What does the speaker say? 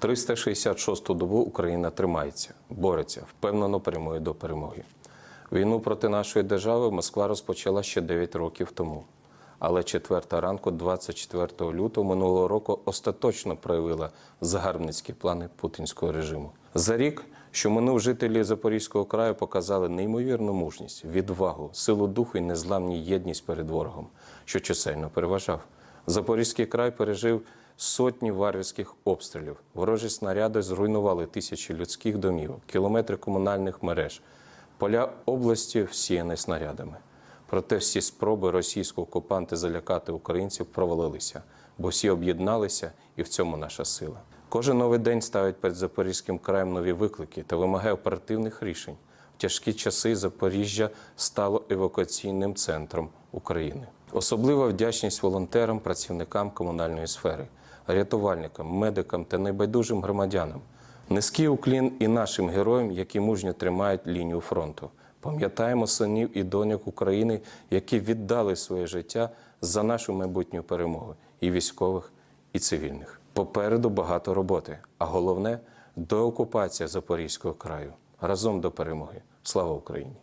366-ту добу Україна тримається, бореться, впевнено прямує до перемоги. Війну проти нашої держави Москва розпочала ще 9 років тому. Але четверта ранку, 24 лютого минулого року, остаточно проявила загарбницькі плани путінського режиму. За рік, що минув жителі Запорізького краю показали неймовірну мужність, відвагу, силу духу і незламні єдність перед ворогом, що чисельно переважав. Запорізький край пережив сотні варварських обстрілів. Ворожі снаряди зруйнували тисячі людських домівок, кілометри комунальних мереж. Поля області всіяні снарядами. Проте всі спроби російського окупанти залякати українців провалилися, бо всі об'єдналися, і в цьому наша сила. Кожен новий день ставить перед Запорізьким краєм нові виклики та вимагає оперативних рішень. В тяжкі часи Запоріжжя стало евакуаційним центром України. Особлива вдячність волонтерам, працівникам комунальної сфери, рятувальникам, медикам та небайдужим громадянам. Низький уклін і нашим героям, які мужньо тримають лінію фронту. Пам'ятаємо синів і доньок України, які віддали своє життя за нашу майбутню перемогу і військових, і цивільних. Попереду багато роботи, а головне деокупація Запорізького краю разом до перемоги. Слава Україні!